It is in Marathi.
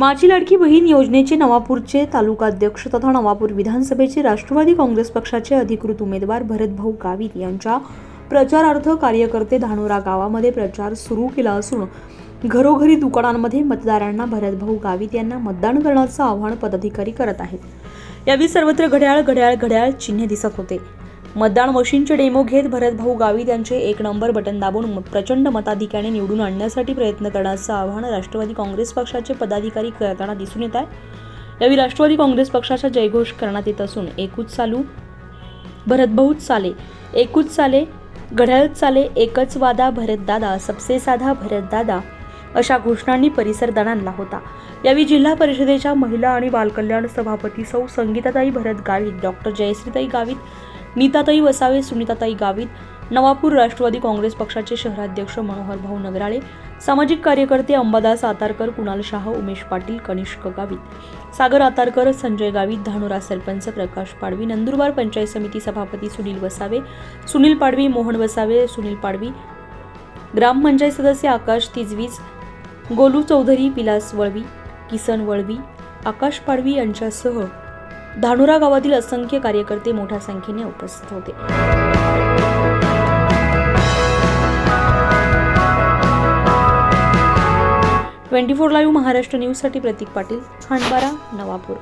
माझी लाडकी बहीण योजनेचे नवापूरचे तालुकाध्यक्ष तथा नवापूर विधानसभेचे राष्ट्रवादी काँग्रेस पक्षाचे अधिकृत उमेदवार भरतभाऊ गावित यांच्या प्रचारार्थ कार्यकर्ते धानोरा गावामध्ये प्रचार सुरू केला असून घरोघरी दुकानांमध्ये मतदारांना भरतभाऊ गावित यांना मतदान करण्याचं आवाहन पदाधिकारी करत आहेत. यावेळी सर्वत्र घड्याळ घड्याळ घड्याळ चिन्हे दिसत होते. मतदान मशीनचे डेमो घेत भरतभाऊ गावित यांचे एक नंबर बटन दाबून प्रचंड मताधिक्याने निवडून आणण्यासाठी प्रयत्न करण्याचं आव्हान राष्ट्रवादी काँग्रेस पक्षाचे पदाधिकारी करताना दिसून येत आहे. यावेळी राष्ट्रवादी काँग्रेस पक्षाचा जयघोष करण्यात येत असून एकूच चालू भरतभाऊच चाले एकूच चाले घड्याळच चाले एकच वादा भरतदादा सबसे साधा भरतदादा अशा घोषणांनी परिसर दणाणला होता. यावेळी जिल्हा परिषदेच्या महिला आणि बालकल्याण सभापती सौ संगीताताई भरत गावित डॉक्टर जयश्रीताई गावित नीताताई वसावे सुनीताताई गावित नवापूर राष्ट्रवादी काँग्रेस पक्षाचे शहराध्यक्ष मनोहर भाऊ नगराळे सामाजिक कार्यकर्ते अंबादास आतारकर कुणाल शाह उमेश पाटील कनिष्क गावित सागर आतारकर संजय गावित धानोरा सरपंच प्रकाश पाडवी नंदुरबार पंचायत समिती सभापती सुनील वसावे सुनील पाडवी मोहन वसावे सुनील पाडवी ग्रामपंचायत सदस्य आकाश तिजवीज गोलू चौधरी विलास वळवी किसन वळवी आकाश पाडवी यांच्यासह धानुरा गावातील असंख्य कार्यकर्ते मोठ्या संख्येने उपस्थित होते. ट्वेंटी फोर लाईव्ह महाराष्ट्र न्यूजसाठी प्रतीक पाटील खांडबारा नवापूर.